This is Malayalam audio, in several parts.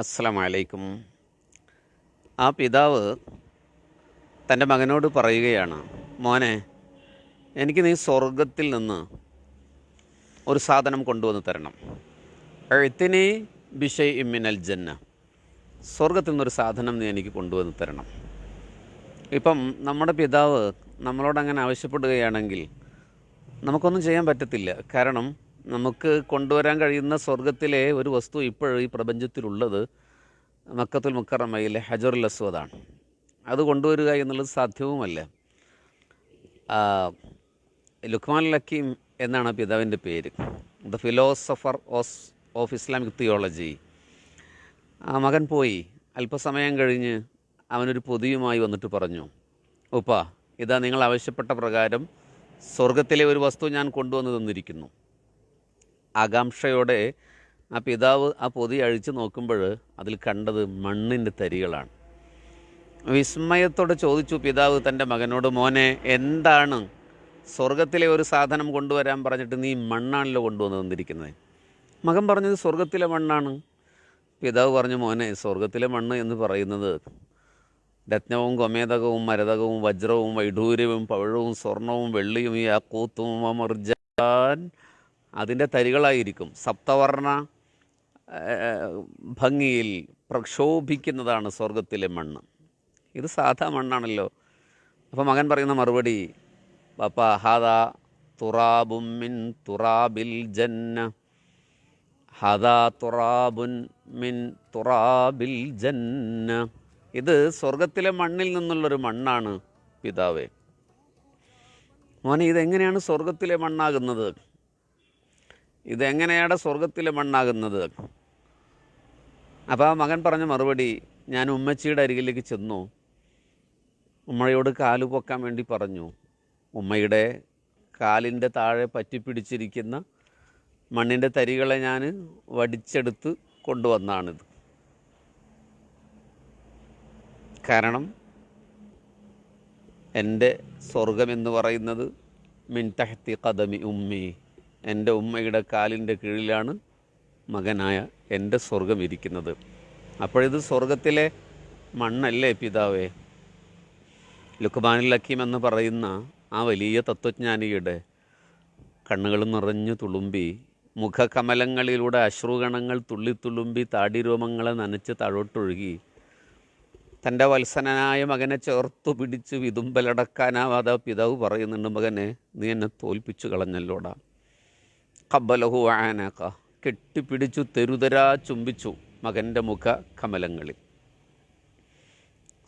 അസ്സലാമു അലൈക്കും ആ പിതാവ് തന്റെ മകനോട് പറയുകയാണ് മോനെ എനിക്ക് നീ സ്വർഗത്തിൽ നിന്ന് ഒരു സാധനം കൊണ്ടുവന്ന് തരണം. എഴുത്തിനി ബിഷയ് ഇമ്മിനൽ ജന്ന. സ്വർഗത്തിൽ നിന്നൊരു സാധനം നീ എനിക്ക് കൊണ്ടുവന്ന് തരണം. ഇപ്പം നമ്മുടെ പിതാവ് നമ്മളോട് അങ്ങനെ ആവശ്യപ്പെടുകയാണെങ്കിൽ നമുക്കൊന്നും ചെയ്യാൻ പറ്റത്തില്ല. കാരണം നമുക്ക് കൊണ്ടുവരാൻ കഴിയുന്ന സ്വർഗത്തിലെ ഒരു വസ്തു ഇപ്പോഴും ഈ പ്രപഞ്ചത്തിലുള്ളത് മക്കത്തുൽ മുക്കറമയിലെ ഹജറുൽ അസ്വദാണ്. അത് കൊണ്ടുവരിക എന്നുള്ളത് സാധ്യവുമല്ല. ലുക്മാൻ ലക്കീം എന്നാണ് പിതാവിന്റെ പേര്. The philosopher of of Islamic theology. ആ മകൻ പോയി. അല്പസമയം കഴിഞ്ഞ് അവനൊരു പൊതിയുമായി വന്നിട്ട് പറഞ്ഞു ഉപ്പ ഇതാ നിങ്ങൾ ആവശ്യപ്പെട്ട പ്രകാരം സ്വർഗത്തിലെ ഒരു വസ്തു ഞാൻ കൊണ്ടുവന്ന് തന്നിരിക്കുന്നു. ആകാംക്ഷയോടെ ആ പിതാവ് ആ പൊതി അഴിച്ചു നോക്കുമ്പോൾ അതിൽ കണ്ടത് മണ്ണിന്റെ തരികളാണ്. വിസ്മയത്തോടെ ചോദിച്ചു പിതാവ് തന്റെ മകനോട് മോനെ എന്താണ് സ്വർഗത്തിലെ ഒരു സാധനം കൊണ്ടുവരാൻ പറഞ്ഞിട്ട് നീ മണ്ണാണല്ലോ കൊണ്ടുവന്ന് തന്നിരിക്കുന്നത് മകൻ പറഞ്ഞത് സ്വർഗത്തിലെ മണ്ണാണ്. പിതാവ് പറഞ്ഞു മോനെ സ്വർഗത്തിലെ മണ്ണ് എന്ന് പറയുന്നത് രത്നവും ഗൊമേതകവും മരതകവും വജ്രവും വൈഡൂര്യവും പവഴവും സ്വർണവും വെള്ളിയും ഈ അക്കൂത്തും മർജാൻ അതിന്റെ തരികളായിരിക്കും. സപ്തവർണ ഭംഗിയിൽ പ്രക്ഷോഭിക്കുന്നതാണ് സ്വർഗത്തിലെ മണ്ണ്. ഇത് സാധാ മണ്ണാണല്ലോ. അപ്പോൾ മകൻ പറയുന്ന മറുപടി പപ്പ ഹാദ തുറാബും മിൻ തുറാബിൽ ജന്ന ഹദ തുറാബുൻ മിൻ തുറാബിൽ ജന്ന. ഇത് സ്വർഗത്തിലെ മണ്ണിൽ നിന്നുള്ളൊരു മണ്ണാണ് പിതാവേ. മോനെ ഇതെങ്ങനെയാണ് സ്വർഗത്തിലെ മണ്ണാകുന്നത്? ഇതെങ്ങനെയാണ് സ്വർഗത്തിലെ മണ്ണാകുന്നത്? അപ്പോൾ ആ മകൻ പറഞ്ഞ മറുപടി ഞാൻ ഉമ്മച്ചിയുടെ അരികിലേക്ക് ചെന്നു. ഉമ്മയോട് കാൽ പൊക്കാൻ വേണ്ടി പറഞ്ഞു. ഉമ്മയുടെ കാലിന്റെ താഴെ പറ്റിപ്പിടിച്ചിരിക്കുന്ന മണ്ണിന്റെ തരികളെ ഞാൻ വടിച്ചെടുത്ത് കൊണ്ടുവന്നാണിത്. കാരണം എന്റെ സ്വർഗമെന്ന് പറയുന്നത് മിൻ തഹത്തി കദമി ഉമ്മി. എന്റെ ഉമ്മയുടെ കാലിന്റെ കീഴിലാണ് മകനായ എന്റെ സ്വർഗം ഇരിക്കുന്നത്. അപ്പോഴിത് സ്വർഗത്തിലെ മണ്ണല്ലേ പിതാവേ? ലുക്മാനുൽ ഹക്കീം എന്ന് പറയുന്ന ആ വലിയ തത്വജ്ഞാനിയുടെ കണ്ണുകൾ നിറഞ്ഞു തുളുമ്പി മുഖകമലങ്ങളിലൂടെ അശ്രുഗണങ്ങൾ തുള്ളിത്തുളുമ്പി താടിരോമങ്ങളെ നനച്ച് താഴോട്ടൊഴുകി തന്റെ വത്സനായ മകനെ ചേർത്തു പിടിച്ച് വിതുമ്പലടക്കാനാവാതെ പിതാവ് പറയുന്നുണ്ട് മകനെ നീ എന്നെ തോൽപ്പിച്ചു കളഞ്ഞല്ലോടാ. കബലഹു ആനാക്ക കെട്ടിപ്പിടിച്ചു തെരുതരാ ചുംബിച്ചു മകന്റെ മുഖ കമലങ്ങളിൽ.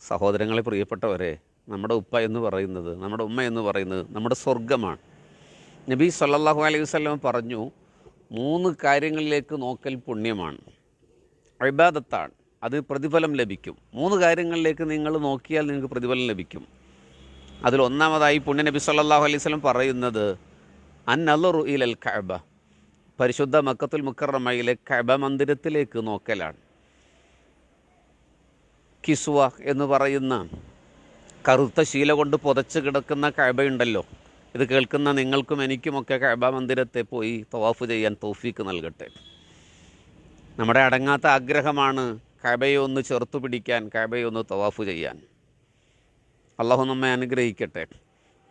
സഹോദരങ്ങളെ പ്രിയപ്പെട്ടവരെ നമ്മുടെ ഉപ്പ എന്ന് പറയുന്നത് നമ്മുടെ ഉമ്മ എന്ന് പറയുന്നത് നമ്മുടെ സ്വർഗമാണ് നബി സല്ലാഹു അലൈഹി വസല്ലം പറഞ്ഞു മൂന്ന് കാര്യങ്ങളിലേക്ക് നോക്കൽ പുണ്യമാണ്. ഇബാദത്താണ്. അത് പ്രതിഫലം ലഭിക്കും. മൂന്ന് കാര്യങ്ങളിലേക്ക് നിങ്ങൾ നോക്കിയാൽ നിങ്ങൾക്ക് പ്രതിഫലം ലഭിക്കും. അതിൽ ഒന്നാമതായി പുണ്യ നബി സല്ലല്ലാഹു അലൈഹി വസല്ലം പറയുന്നത് അൻ ഇൽ അൽ കഅബ. പരിശുദ്ധ മക്കത്തുൽ മുക്കറമയിലെ കബ മന്ദിരത്തിലേക്ക് നോക്കലാണ്. കിസ്വ എന്ന് പറയുന്ന കറുത്ത ശീല കൊണ്ട് പുതച്ച് കിടക്കുന്ന കഴബയുണ്ടല്ലോ ഇത് കേൾക്കുന്ന നിങ്ങൾക്കും എനിക്കുമൊക്കെ കഅബ മന്ദിരത്തെ പോയി തവാഫ് ചെയ്യാൻ തോഫീക്ക് നൽകട്ടെ. നമ്മുടെ അടങ്ങാത്ത ആഗ്രഹമാണ് കഅബയെ ഒന്ന് ചെറുത്തു പിടിക്കാൻ കഅബയെ ഒന്ന് തവാഫ് ചെയ്യാൻ. അള്ളാഹു നമ്മെ അനുഗ്രഹിക്കട്ടെ.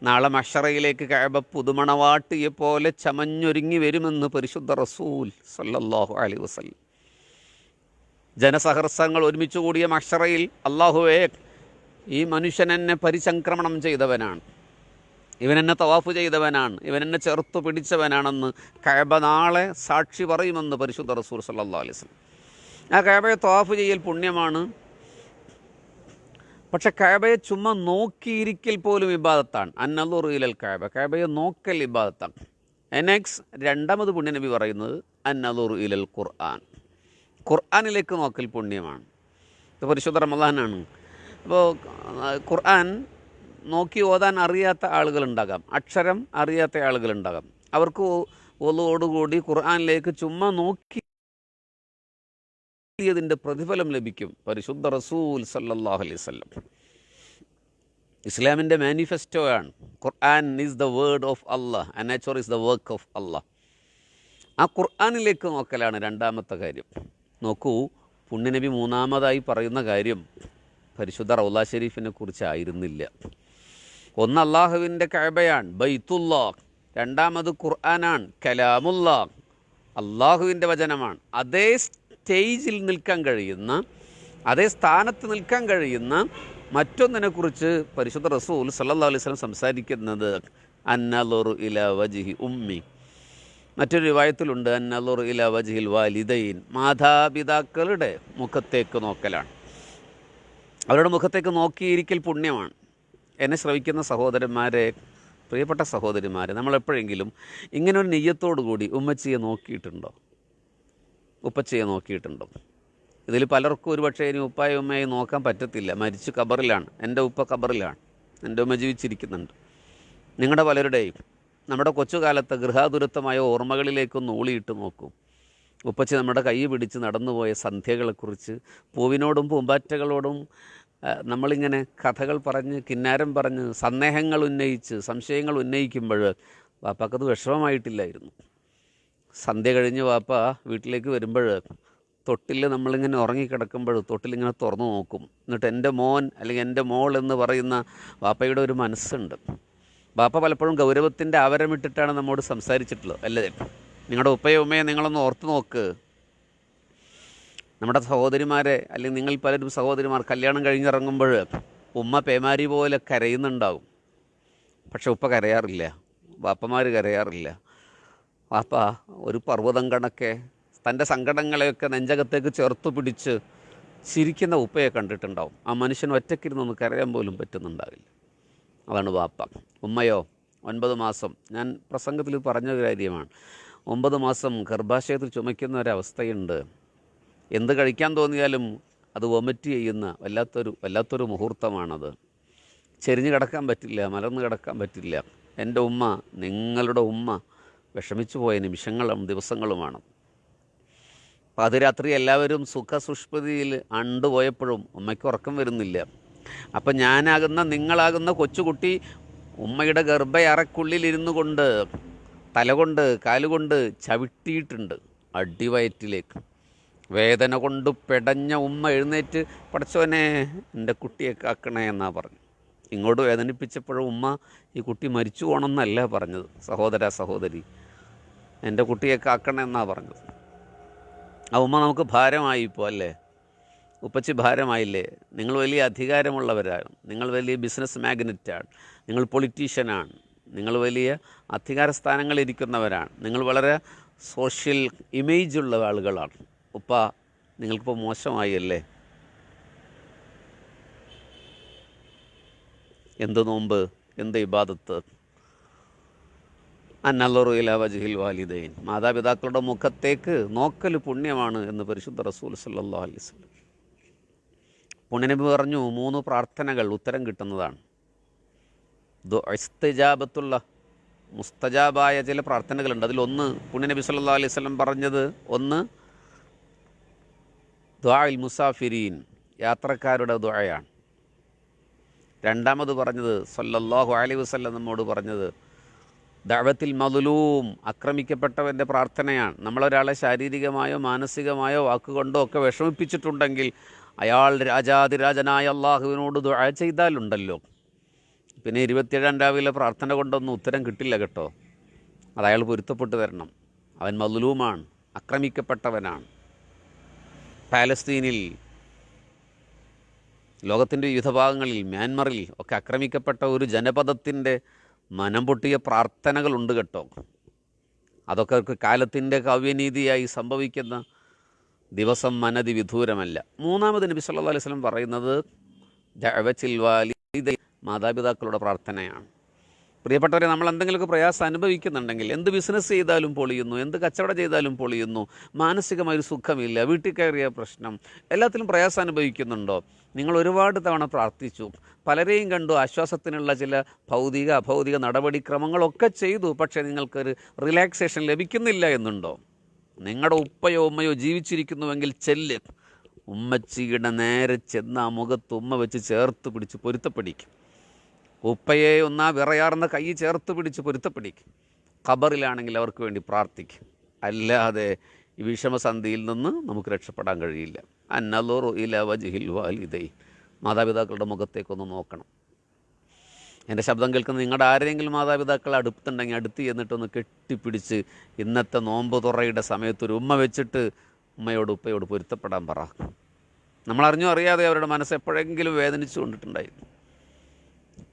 നാളെ മഷറയിലേക്ക് കഴബ പുതുമണവാട്ടിയെ പോലെ ചമഞ്ഞൊരുങ്ങി വരുമെന്ന് പരിശുദ്ധ റസൂൽ സല്ലല്ലാഹു അലൈഹി വസല്ലം. ജനസഹർസങ്ങൾ ഒരുമിച്ച് കൂടിയ മഷറയിൽ അള്ളാഹുവേ ഈ മനുഷ്യൻ എന്നെ പരിസംക്രമണം ചെയ്തവനാണ്. ഇവൻ എന്നെ തവാഫ് ചെയ്തവനാണ്. ഇവൻ എന്നെ ചേർത്ത് പിടിച്ചവനാണെന്ന് കഴബ നാളെ സാക്ഷി പറയുമെന്ന് പരിശുദ്ധ റസൂൽ സല്ലാ അലൈഹി വസല്ലം. ആ കഴബയെ തവാഫ് ചെയ്യൽ പുണ്യമാണ്. പക്ഷെ കഴബയെ ചുമ്മാ നോക്കിയിരിക്കൽ പോലും ഇബാദത്താണ്. അന്നലുറിയിലൽ കഴബ കഴബയെ നോക്കൽ ഇബാദത്താണ്. എനക്സ് രണ്ടാമത് പുണ്യനബി പറയുന്നത് അന്നലുറിയിലൽ ഇലൽ ഖുർആൻ. ഖുർആനിലേക്ക് നോക്കൽ പുണ്യമാണ്. ഇത് പരിശുദ്ധ റമദാനാണ്. അപ്പോൾ ഖുർആൻ നോക്കി ഓതാൻ അറിയാത്ത ആളുകളുണ്ടാകാം. അക്ഷരം അറിയാത്ത ആളുകളുണ്ടാകാം. അവർക്ക് ഒലോടുകൂടി ഖുർആനിലേക്ക് ചുമ്മാ നോക്കി ഇതിന്റെ പ്രതിഫലം ലഭിക്കും പരിശുദ്ധ റസൂൽ സല്ലല്ലാഹു അലൈഹി ഇസ്ലാമിന്റെ മാനിഫെസ്റ്റോ ആണ്. Quran is the word of Allah and nature is the work of Allah ആ ഖുർആാനിലേക്ക് നോക്കലാണ് രണ്ടാമത്തെ കാര്യം. നോക്കൂ പുണ്യനബി മൂന്നാമതായി പറയുന്ന കാര്യം പരിശുദ്ധ റൗല ഷെരീഫിനെ കുറിച്ചായിരുന്നില്ല. ഒന്ന് അള്ളാഹുവിന്റെ കഴബയാണ് ബൈത്തുല്ലാ രണ്ടാമത് ഖുർആനാണ് കലാമുല്ലാ അള്ളാഹുവിന്റെ വചനമാണ്. അതേ സ്റ്റേജിൽ നിൽക്കാൻ കഴിയുന്ന അതേ സ്ഥാനത്ത് നിൽക്കാൻ കഴിയുന്ന മറ്റൊന്നിനെക്കുറിച്ച് പരിശുദ്ധ റസൂൽ സല്ലല്ലാഹു അലൈഹി വസല്ലം സംസാരിക്കുന്നത് അന്നലോറു ഇല വജിഹി ഉമ്മി. മറ്റൊരു വിവാഹത്തിലുണ്ട് അന്നലോറു ഇല വജിഹിൽ വാലിദൈൻ. മാതാപിതാക്കളുടെ മുഖത്തേക്ക് നോക്കലാണ്. അവരുടെ മുഖത്തേക്ക് നോക്കിയിരിക്കൽ പുണ്യമാണ്. എന്നെ ശ്രവിക്കുന്ന സഹോദരന്മാരെ പ്രിയപ്പെട്ട സഹോദരിമാരെ നമ്മളെപ്പോഴെങ്കിലും ഇങ്ങനൊരു നെയ്യത്തോടു കൂടി ഉമ്മച്ചിയെ നോക്കിയിട്ടുണ്ടോ? ഉപ്പച്ചയെ നോക്കിയിട്ടുണ്ടോ? ഇതിൽ പലർക്കും ഒരു പക്ഷേ ഇനി ഉപ്പായും ഉമ്മയും നോക്കാൻ പറ്റത്തില്ല. മരിച്ചു കബറിലാണ് എന്റെ ഉപ്പ കബറിലാണ് എന്റെ ഉമ്മ ജീവിച്ചിരിക്കുന്നുണ്ട്. നിങ്ങളുടെ പലരുടെയും നമ്മുടെ കൊച്ചുകാലത്തെ ഗൃഹാതുരത്വമായ ഓർമ്മകളിലേക്കൊന്ന് ഊളിയിട്ട് നോക്കൂ. ഉപ്പച്ചി നമ്മുടെ കൈ പിടിച്ച് നടന്നുപോയ സന്ധ്യകളെക്കുറിച്ച് പൂവിനോടും പൂമ്പാറ്റകളോടും നമ്മളിങ്ങനെ കഥകൾ പറഞ്ഞ് കിന്നാരം പറഞ്ഞ് സന്ദേഹങ്ങൾ ഉന്നയിച്ച് സംശയങ്ങൾ ഉന്നയിക്കുമ്പോൾ വാപ്പാക്കത് വിഷമമായിട്ടില്ലായിരുന്നു. സന്ധ്യ കഴിഞ്ഞ് വാപ്പ വീട്ടിലേക്ക് വരുമ്പോൾ തൊട്ടിൽ നമ്മളിങ്ങനെ ഉറങ്ങിക്കിടക്കുമ്പോൾ തൊട്ടിലിങ്ങനെ തുറന്നു നോക്കും. എന്നിട്ട് എന്റെ മോൻ അല്ലെങ്കിൽ എന്റെ മോൾ എന്ന് പറയുന്ന വാപ്പയുടെ ഒരു മനസ്സുണ്ട്. വാപ്പ പലപ്പോഴും ഗൗരവത്തിന്റെ ആവരമിട്ടിട്ടാണ് നമ്മോട് സംസാരിച്ചിട്ടുള്ളത്. അല്ലേ? നിങ്ങളുടെ ഉപ്പയും ഉമ്മയെ നിങ്ങളൊന്ന് ഓർത്ത് നോക്ക്. നമ്മുടെ സഹോദരിമാരെ അല്ലെങ്കിൽ നിങ്ങൾ പലരും സഹോദരിമാർ കല്യാണം കഴിഞ്ഞിറങ്ങുമ്പോൾ ഉമ്മ പേമാരി പോലെ കരയുന്നുണ്ടാവും. പക്ഷെ ഉപ്പ കരയാറില്ല. വാപ്പമാർ കരയാറില്ല. വാപ്പ ഒരു പർവതം കണക്കെ തന്റെ സങ്കടങ്ങളെയൊക്കെ നെഞ്ചകത്തേക്ക് ചേർത്ത് പിടിച്ച് ചിരിക്കുന്ന ഉപ്പയെ കണ്ടിട്ടുണ്ടാവും. ആ മനുഷ്യൻ ഒറ്റയ്ക്കിരുന്നൊന്ന് കരയാൻ പോലും പറ്റുന്നുണ്ടാവില്ല. അതാണ് വാപ്പ. ഉമ്മയോ ഒൻപത് മാസം. ഞാൻ പ്രസംഗത്തിൽ പറഞ്ഞ കാര്യമാണ്. ഒമ്പത് മാസം ഗർഭാശയത്തിൽ ചുമയ്ക്കുന്ന ഒരവസ്ഥയുണ്ട്. എന്ത് കഴിക്കാൻ തോന്നിയാലും അത് വൊമിറ്റ് ചെയ്യുന്ന വല്ലാത്തൊരു വല്ലാത്തൊരു മുഹൂർത്തമാണത്. ചെരിഞ്ഞ് കിടക്കാൻ പറ്റില്ല മലർന്ന് കിടക്കാൻ പറ്റില്ല. എന്റെ ഉമ്മ നിങ്ങളുടെ ഉമ്മ വിഷമിച്ചു പോയ നിമിഷങ്ങളും ദിവസങ്ങളുമാണ്. പാതിരാത്രി എല്ലാവരും സുഖസുഷ്പതിയിൽ അണ്ടുപോയപ്പോഴും ഉമ്മയ്ക്ക് ഉറക്കം വരുന്നില്ല. അപ്പം ഞാനാകുന്ന നിങ്ങളാകുന്ന കൊച്ചുകുട്ടി ഉമ്മയുടെ ഗർഭയറക്കുള്ളിലിരുന്നു കൊണ്ട് തലകൊണ്ട് കാലുകൊണ്ട് ചവിട്ടിയിട്ടുണ്ട് അടിവയറ്റിലേക്ക്. വേദന കൊണ്ട് പെടഞ്ഞ ഉമ്മ എഴുന്നേറ്റ് പഠിച്ചവനെ എന്റെ കുട്ടിയെ കാക്കണേ എന്നാ പറഞ്ഞു. ഇങ്ങോട്ട് വേദനിപ്പിച്ചപ്പോഴും ഉമ്മ ഈ കുട്ടി മരിച്ചു പോകണമെന്നല്ല പറഞ്ഞത്. സഹോദര സഹോദരി എന്റെ കുട്ടിയെ കാക്കണേ എന്നാ പറഞ്ഞത്. ആ ഉമ്മ നമുക്ക് ഭാരമായി ഇപ്പോൾ അല്ലേ? ഉപ്പച്ചി ഭാരമായില്ലേ? നിങ്ങൾ വലിയ അധികാരമുള്ളവരാണ്. നിങ്ങൾ വലിയ ബിസിനസ് മാഗ്നറ്റാണ് നിങ്ങൾ പൊളിറ്റീഷ്യനാണ് നിങ്ങൾ വലിയ അധികാര സ്ഥാനങ്ങളിരിക്കുന്നവരാണ് നിങ്ങൾ വളരെ സോഷ്യൽ ഇമേജ് ഉള്ള ആളുകളാണ്. ഉപ്പ നിങ്ങൾക്കിപ്പോൾ മോശമായി അല്ലേ? എന്ത് നോമ്പ്? എന്ത് ഇബാദത്ത്? അന്നല്ലറു ഇല വജഹിൽ വാലിദൈൻ. മാതാപിതാക്കളുടെ മുഖത്തേക്ക് നോക്കൽ പുണ്യമാണ് എന്ന് പരിശുദ്ധ റസൂൽ സല്ലല്ലാഹു അലൈഹി വസല്ലം. പുണ്യനബി പറഞ്ഞു മൂന്ന് പ്രാർത്ഥനകൾ ഉത്തരം കിട്ടുന്നതാണ്. ഇസ്തിജാബത്തുള്ള മുസ്തജാബായ ചില പ്രാർത്ഥനകളുണ്ട്. അതിലൊന്ന് പുണ്യനബി സല്ലാ അലൈഹി വസല്ലം പറഞ്ഞത് ഒന്ന് ദ്വായിൽ മുസാഫിരീൻ യാത്രക്കാരുടെ ദ്വായാണ് രണ്ടാമത് പറഞ്ഞത് സല്ലല്ലാഹു അലൈഹി വസല്ലം നമ്മോട് പറഞ്ഞത് ദഅവത്തിൽ മതുലൂം ആക്രമിക്കപ്പെട്ടവന്റെ പ്രാർത്ഥനയാണ്. നമ്മളൊരാളെ ശാരീരികമായോ മാനസികമായോ വാക്കുകൊണ്ടോ ഒക്കെ വിഷമിപ്പിച്ചിട്ടുണ്ടെങ്കിൽ അയാൾ രാജാതിരാജനായ അള്ളാഹുവിനോട് ദുഴ ചെയ്താലുണ്ടല്ലോ. പിന്നെ ഇരുപത്തിയേഴാം രാവിലെ പ്രാർത്ഥന കൊണ്ടൊന്നും ഉത്തരം കിട്ടില്ല കേട്ടോ. അത് അയാൾ പൊരുത്തപ്പെട്ട് തരണം. അവൻ മതുലൂമാണ് അക്രമിക്കപ്പെട്ടവനാണ് പാലസ്തീനിൽ ലോകത്തിന്റെ വിവിധ ഭാഗങ്ങളിൽ മ്യാൻമറിൽ ഒക്കെ ആക്രമിക്കപ്പെട്ട ഒരു ജനപദത്തിന്റെ മനം പൊട്ടിയ പ്രാർത്ഥനകളുണ്ട് കേട്ടോ. അതൊക്കെ കാലത്തിന്റെ കാവ്യനീതിയായി സംഭവിക്കുന്ന ദിവസം മനതി വിദൂരമല്ല. മൂന്നാമത് നബി സല്ലാ അലൈഹി വസല്ലം പറയുന്നത് ദഅവത്തിൽ വാലിദൈ മാതാപിതാക്കളുടെ പ്രാർത്ഥനയാണ്. പ്രിയപ്പെട്ടവരെ നമ്മൾ എന്തെങ്കിലുമൊക്കെ പ്രയാസം അനുഭവിക്കുന്നുണ്ടെങ്കിൽ എന്ത് ബിസിനസ് ചെയ്താലും പൊളിയുന്നു എന്ത് കച്ചവടം ചെയ്താലും പൊളിയുന്നു മാനസികമായൊരു സുഖമില്ല വീട്ടിൽ കയറിയ പ്രശ്നം എല്ലാത്തിലും പ്രയാസം അനുഭവിക്കുന്നുണ്ടോ? നിങ്ങൾ ഒരുപാട് തവണ പ്രാർത്ഥിച്ചു പലരെയും കണ്ടു ആശ്വാസത്തിനുള്ള ചില ഭൗതിക അഭൗതിക നടപടിക്രമങ്ങളൊക്കെ ചെയ്തു പക്ഷേ നിങ്ങൾക്കൊരു റിലാക്സേഷൻ ലഭിക്കുന്നില്ല എന്നുണ്ടോ? നിങ്ങളുടെ ഉപ്പയോ ഉമ്മയോ ജീവിച്ചിരിക്കുന്നുവെങ്കിൽ ചെല്ല് ഉമ്മച്ചിയുടെ നേരെ ചെന്ന് ആ മുഖത്ത് ഉമ്മ വെച്ച് ചേർത്ത് പിടിച്ച് പൊരുത്തപ്പിടിക്കും. ഉപ്പയെ ഒന്നാ വിറയാർന്ന കൈ ചേർത്ത് പിടിച്ച് പൊരുത്തപ്പിടിക്കും. ഖബറിലാണെങ്കിൽ അവർക്ക് വേണ്ടി പ്രാർത്ഥിക്കും. അല്ലാതെ ഈ വിഷമസന്ധിയിൽ നിന്ന് നമുക്ക് രക്ഷപ്പെടാൻ കഴിയില്ല. അന്നലോറു ഇല വജിഹിൽ വാലിദൈ മാതാപിതാക്കളുടെ മുഖത്തേക്കൊന്ന് നോക്കണം. എന്റെ ശബ്ദം കേൾക്കുന്ന നിങ്ങളുടെ ആരെങ്കിലും മാതാപിതാക്കൾ അടുത്തുണ്ടെങ്കിൽ അടുത്ത് ചെന്നിട്ടൊന്ന് കെട്ടിപ്പിടിച്ച് ഇന്നത്തെ നോമ്പ് തുറയുടെ സമയത്ത് ഒരു ഉമ്മ വെച്ചിട്ട് ഉമ്മയോട് ഉപ്പയോട് പൊരുത്തപ്പെടാൻ പറ. നമ്മൾ അറിഞ്ഞോ അറിയാതെ അവരുടെ മനസ്സ് എപ്പോഴെങ്കിലും വേദനിച്ചു കൊണ്ടിട്ടുണ്ടായി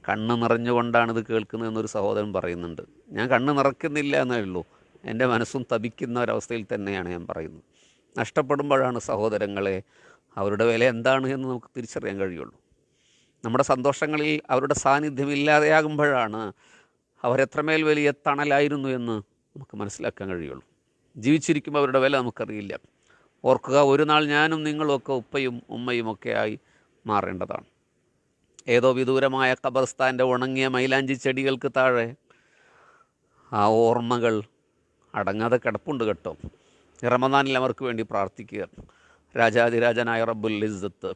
കണ്ണ് നിറഞ്ഞുകൊണ്ടാണ് ഇത് കേൾക്കുന്നതെന്നൊരു സഹോദരൻ പറയുന്നുണ്ട്. ഞാൻ കണ്ണ് നിറയ്ക്കുന്നില്ല എന്നേ ഉള്ളൂ. എന്റെ മനസ്സും തപിക്കുന്ന ഒരവസ്ഥയിൽ തന്നെയാണ് ഞാൻ പറയുന്നത്. നഷ്ടപ്പെടുമ്പോഴാണ് സഹോദരങ്ങളെ അവരുടെ വില എന്താണ് എന്ന് നമുക്ക് തിരിച്ചറിയാൻ കഴിയുള്ളൂ. നമ്മുടെ സന്തോഷങ്ങളിൽ അവരുടെ സാന്നിധ്യം ഇല്ലാതെയാകുമ്പോഴാണ് അവരെത്രമേൽ വലിയ തണലായിരുന്നു എന്ന് നമുക്ക് മനസ്സിലാക്കാൻ കഴിയുള്ളൂ. ജീവിച്ചിരിക്കുമ്പോൾ അവരുടെ വില നമുക്കറിയില്ല. ഓർക്കുക ഒരു നാൾ ഞാനും നിങ്ങളുമൊക്കെ ഉപ്പയും ഉമ്മയും ഒക്കെ ആയി മാറേണ്ടതാണ്. ഏതോ വിദൂരമായ ഖബർസ്ഥാന്റെ ഉണങ്ങിയ മൈലാഞ്ചി ചെടികൾക്ക് താഴെ ആ ഓർമ്മകൾ അടങ്ങാതെ കിടപ്പുണ്ട് കേട്ടോ. റമദാനിൽ അവർക്ക് വേണ്ടി പ്രാർത്ഥിക്കുക. രാജാതിരാജനായ റബ്ബുൽ ഇസ്സത്ത്.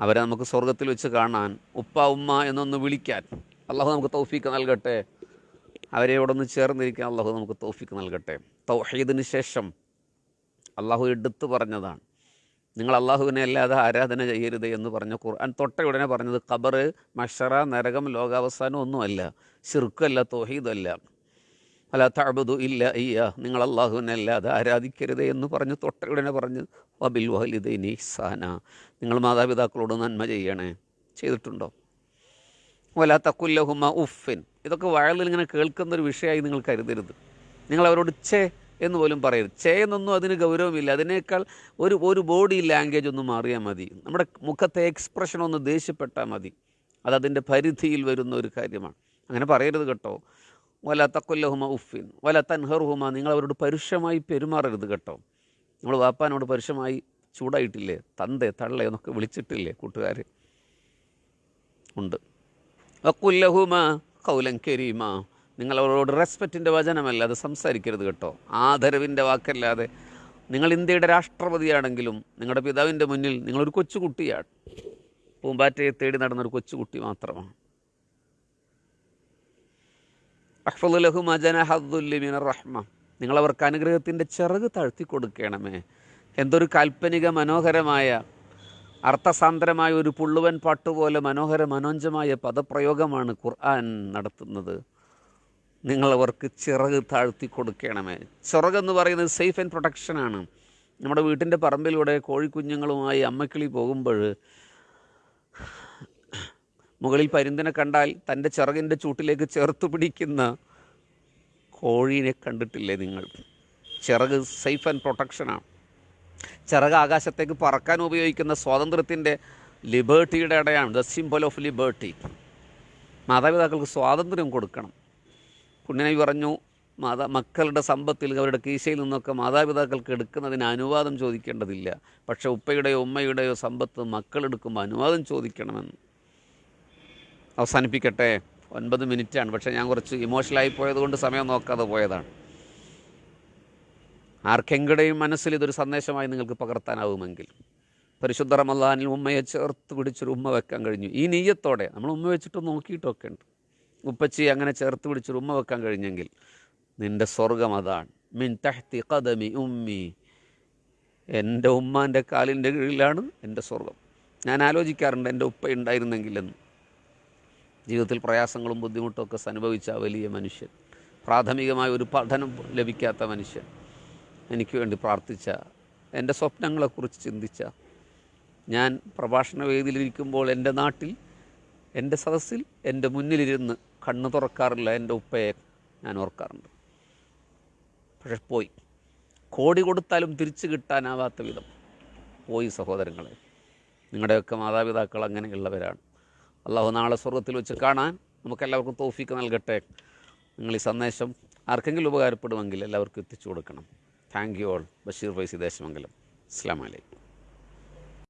അവരെ നമുക്ക് സ്വർഗത്തിൽ വെച്ച് കാണാൻ ഉപ്പ ഉമ്മ എന്നൊന്ന് വിളിക്കാൻ അള്ളാഹു നമുക്ക് തൗഫീക്ക് നൽകട്ടെ. അവരെ ഇവിടെ ഒന്ന് ചേർന്നിരിക്കാൻ അള്ളാഹു നമുക്ക് തൗഫീക്ക് നൽകട്ടെ. തൗഹീദിന് ശേഷം അള്ളാഹു എടുത്തു പറഞ്ഞതാണ്. നിങ്ങൾ അള്ളാഹുവിനെ അല്ലാതെ ആരാധന ചെയ്യരുത് എന്ന് പറഞ്ഞ ഖുർആൻ തൊട്ട ഉടനെ പറഞ്ഞത് ഖബർ മഷറ നരകം ലോകാവസാനം ഒന്നുമല്ല. ഷിർക്കല്ല തോഹീദല്ല. അല്ല തഅബുദു ഇല്ല ഇയ്യ. നിങ്ങൾ അള്ളാഹുവിനെ അല്ലാതെ ആരാധിക്കരുത് എന്ന് പറഞ്ഞ് തൊട്ട ഉടനെ പറഞ്ഞ് വബിൽ വഹലിദൈനി സാന നിങ്ങൾ മാതാപിതാക്കളോട് നന്മ ചെയ്യണേ. ചെയ്തിട്ടുണ്ടോ? വല തക്കുല്ലഹുമ ഉഫിൻ ഇതൊക്കെ വയലിൽ ഇങ്ങനെ കേൾക്കുന്ന ഒരു വിഷയമായി നിങ്ങൾ കരുതരുത്. നിങ്ങൾ അവരോട് ചേ എന്ന് പോലും പറയരുത്. ചേ എന്നൊന്നും അതിന് ഗൗരവമില്ല. അതിനേക്കാൾ ഒരു ഒരു ബോഡി ലാംഗ്വേജ് ഒന്ന് മാറിയാൽ മതി. നമ്മുടെ മുഖത്തെ എക്സ്പ്രഷൻ ഒന്ന് ദേഷ്യപ്പെട്ടാൽ മതി. അത് അതിന്റെ പരിധിയിൽ വരുന്ന ഒരു കാര്യമാണ്. അങ്ങനെ പറയരുത് കേട്ടോ. വല തക്കൊല്ലഹുമ ഉഫിൻ വല തൻഹർഹുമ നിങ്ങൾ അവരോട് പരുഷമായി പെരുമാറരുത് കേട്ടോ. നമ്മൾ വാപ്പാനോട് പരുഷമായി ചൂടായിട്ടില്ലേ? തന്തെ തള്ളേ എന്നൊക്കെ വിളിച്ചിട്ടില്ലേ കൂട്ടുകാർ ഉണ്ട്. വക്കുല്ലഹുമ കൗലം കരീമ. നിങ്ങൾ അവരോട് റെസ്പെക്റ്റിന്റെ വചനമല്ല അത് സംസാരിക്കരുത് കേട്ടോ. ആദരവിന്റെ വാക്കല്ലാതെ നിങ്ങൾ ഇന്ത്യയുടെ രാഷ്ട്രപതിയാണെങ്കിലും നിങ്ങളുടെ പിതാവിന്റെ മുന്നിൽ നിങ്ങളൊരു കൊച്ചുകുട്ടിയാണ്. പൂമ്പാറ്റയെ തേടി നടന്നൊരു കൊച്ചുകുട്ടി മാത്രമാണ്. നിങ്ങളവർക്ക് റഹ്മ. നിങ്ങൾ അവർക്ക് അനുഗ്രഹത്തിന്റെ ചിറക് താഴ്ത്തി കൊടുക്കണമേ എന്തൊരു കാൽപ്പനിക മനോഹരമായ അർത്ഥസാന്ദ്രമായ ഒരു പുള്ളുവൻ പാട്ടുപോലെ മനോഹര മനോഞ്ചമായ പദപ്രയോഗമാണ് ഖുർആൻ നടത്തുന്നത്. നിങ്ങൾ അവർക്ക് ചിറക് താഴ്ത്തി കൊടുക്കണമേ. ചിറകെന്ന് പറയുന്നത് സേഫ് ആൻഡ് പ്രൊട്ടക്ഷനാണ് നമ്മുടെ വീട്ടിന്റെ പറമ്പിലൂടെ കോഴിക്കുഞ്ഞുങ്ങളുമായി അമ്മക്കിളി പോകുമ്പോൾ മുകളിൽ പരുന്തിനെ കണ്ടാൽ തന്റെ ചിറകിന്റെ ചൂട്ടിലേക്ക് ചേർത്ത് പിടിക്കുന്ന കോഴീനെ കണ്ടിട്ടില്ലേ നിങ്ങൾ? ചിറക് സേഫ് ആൻഡ് പ്രൊട്ടക്ഷനാണ് ചിറക് ആകാശത്തേക്ക് പറക്കാൻ ഉപയോഗിക്കുന്ന സ്വാതന്ത്ര്യത്തിന്റെ ലിബേർട്ടിയുടെ ഇടയാണ് ദ സിംബൽ ഓഫ് ലിബേർട്ടി മാതാപിതാക്കൾക്ക് സ്വാതന്ത്ര്യം കൊടുക്കണം. പുണ്യനബി പറഞ്ഞു മാതാ മക്കളുടെ സമ്പത്തിൽ അവരുടെ കീശയിൽ നിന്നൊക്കെ മാതാപിതാക്കൾക്ക് എടുക്കുന്നതിന് അനുവാദം ചോദിക്കേണ്ടതില്ല. പക്ഷേ ഉപ്പയുടെയോ ഉമ്മയുടെയോ സമ്പത്ത് മക്കളെടുക്കുമ്പോൾ അനുവാദം ചോദിക്കണമെന്ന്. അവസാനിപ്പിക്കട്ടെ. ഒൻപത് മിനിറ്റാണ്. പക്ഷേ ഞാൻ കുറച്ച് ഇമോഷണലായി പോയതുകൊണ്ട് സമയം നോക്കാതെ പോയതാണ്. ആർക്കെങ്കിടെയും മനസ്സിൽ ഇതൊരു സന്ദേശമായി നിങ്ങൾക്ക് പകർത്താനാവുമെങ്കിൽ. പരിശുദ്ധ റമല്ലാനിൽ ഉമ്മയെ ചേർത്ത് പിടിച്ചൊരു ഉമ്മ വെക്കാൻ കഴിഞ്ഞു. ഈ നെയ്യത്തോടെ നമ്മൾ ഉമ്മ വെച്ചിട്ട് നോക്കിയിട്ടൊക്കെ ഉണ്ട് ഉപ്പച്ചി അങ്ങനെ ചേർത്ത് പിടിച്ചൊരു ഉമ്മ വെക്കാൻ കഴിഞ്ഞെങ്കിൽ നിന്റെ സ്വർഗം അതാണ്. മിൻ തഹ്തി കദമി ഉമ്മി. എന്റെ ഉമ്മാന്റെ കാലിന്റെ കീഴിലാണ് എന്റെ സ്വർഗം. ഞാൻ ആലോചിക്കാറുണ്ട് എന്റെ ഉപ്പ ഉണ്ടായിരുന്നെങ്കിലെന്ന്. ജീവിതത്തിൽ പ്രയാസങ്ങളും ബുദ്ധിമുട്ടും ഒക്കെ അനുഭവിച്ച വലിയ മനുഷ്യൻ. പ്രാഥമികമായ ഒരു പഠനം ലഭിക്കാത്ത മനുഷ്യൻ. എനിക്ക് വേണ്ടി പ്രാർത്ഥിച്ച എന്റെ സ്വപ്നങ്ങളെക്കുറിച്ച് ചിന്തിച്ച ഞാൻ പ്രഭാഷണ വേദിയിലിരിക്കുമ്പോൾ എന്റെ നാട്ടിൽ എന്റെ സദസ്സിൽ എന്റെ മുന്നിലിരുന്ന് കണ്ണു തുറക്കാറില്ല എന്റെ ഉപ്പയെ ഞാൻ ഓർക്കാറുണ്ട്. പക്ഷെ പോയി. കോടി കൊടുത്താലും തിരിച്ചു കിട്ടാനാവാത്ത വിധം പോയി സഹോദരങ്ങളെ. നിങ്ങളുടെയൊക്കെ മാതാപിതാക്കൾ അങ്ങനെയുള്ളവരാണ്. അള്ളാഹു നാളെ സ്വർഗത്തിൽ വെച്ച് കാണാൻ നമുക്കെല്ലാവർക്കും തോഫിക്ക് നൽകട്ടെ. നിങ്ങൾ ഈ സന്ദേശം ആർക്കെങ്കിലും ഉപകാരപ്പെടുമെങ്കിൽ എല്ലാവർക്കും എത്തിച്ചു കൊടുക്കണം. Thank you all Basheer Faizy Desamangalam. അസ്സാം വലൈക്കും